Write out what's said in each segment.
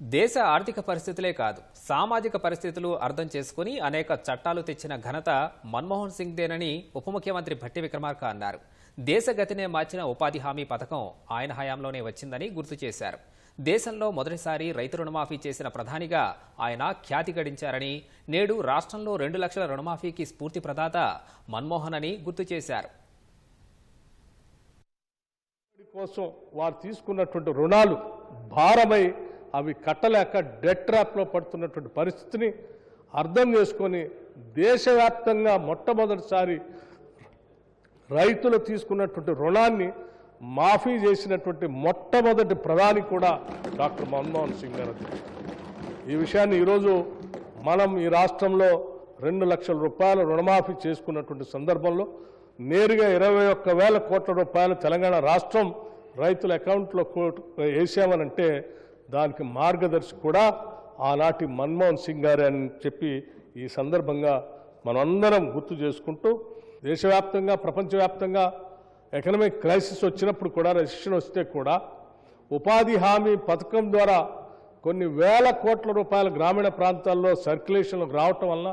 దేశ ఆర్థిక పరిస్థితులే కాదు సామాజిక పరిస్థితులు అర్థం చేసుకుని అనేక చట్టాలు తెచ్చిన ఘనత మన్మోహన్ సింగ్దేనని ఉప ముఖ్యమంత్రి భట్టి విక్రమార్క అన్నారు. దేశగతినే మార్చిన ఉపాధి హామీ పథకం ఆయన హయాంలోనే వచ్చిందని గుర్తు చేశారు. దేశంలో మొదటిసారి రైతు రుణమాఫీ చేసిన ప్రధానిగా ఆయన ఖ్యాతి గడించారని నేడు రాష్ట్రంలో రెండు లక్షల రుణమాఫీకి స్ఫూర్తి ప్రదాత మన్మోహన్ అని గుర్తు చేశారు. కోసం వారు తీసుకున్నటువంటి రుణాలు భారమై అవి కట్టలేక డెట్ ట్రాప్లో పడుతున్నటువంటి పరిస్థితిని అర్థం చేసుకొని దేశవ్యాప్తంగా మొట్టమొదటిసారి రైతులు తీసుకున్నటువంటి రుణాన్ని మాఫీ చేసినటువంటి మొట్టమొదటి ప్రధాని కూడా డాక్టర్ మన్మోహన్ సింగ్ గారు. ఈ విషయాన్ని ఈరోజు మనం ఈ రాష్ట్రంలో రెండు లక్షల రూపాయల రుణమాఫీ చేసుకున్నటువంటి సందర్భంలో నేరుగా ఇరవై ఒక్క వేల కోట్ల రూపాయలు తెలంగాణ రాష్ట్రం రైతుల అకౌంట్లో వేసామనంటే దానికి మార్గదర్శి కూడా ఆనాటి మన్మోహన్ సింగ్ గారే అని చెప్పి ఈ సందర్భంగా మనందరం గుర్తు చేసుకుంటూ దేశవ్యాప్తంగా ప్రపంచవ్యాప్తంగా ఎకనామిక్ క్రైసిస్ వచ్చినప్పుడు కూడా రెసిషన్ వస్తే కూడా ఉపాధి హామీ పథకం ద్వారా కొన్ని వేల కోట్ల రూపాయల గ్రామీణ ప్రాంతాల్లో సర్క్యులేషన్లోకి రావటం వలన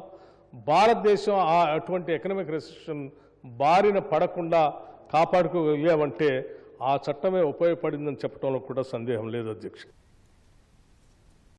భారతదేశం ఆ అటువంటి ఎకనామిక్ రెసిషన్ బారిన పడకుండా కాపాడుకోగలిగామంటే ఆ చట్టమే ఉపయోగపడిందని చెప్పడంలో కూడా సందేహం లేదు అధ్యక్ష.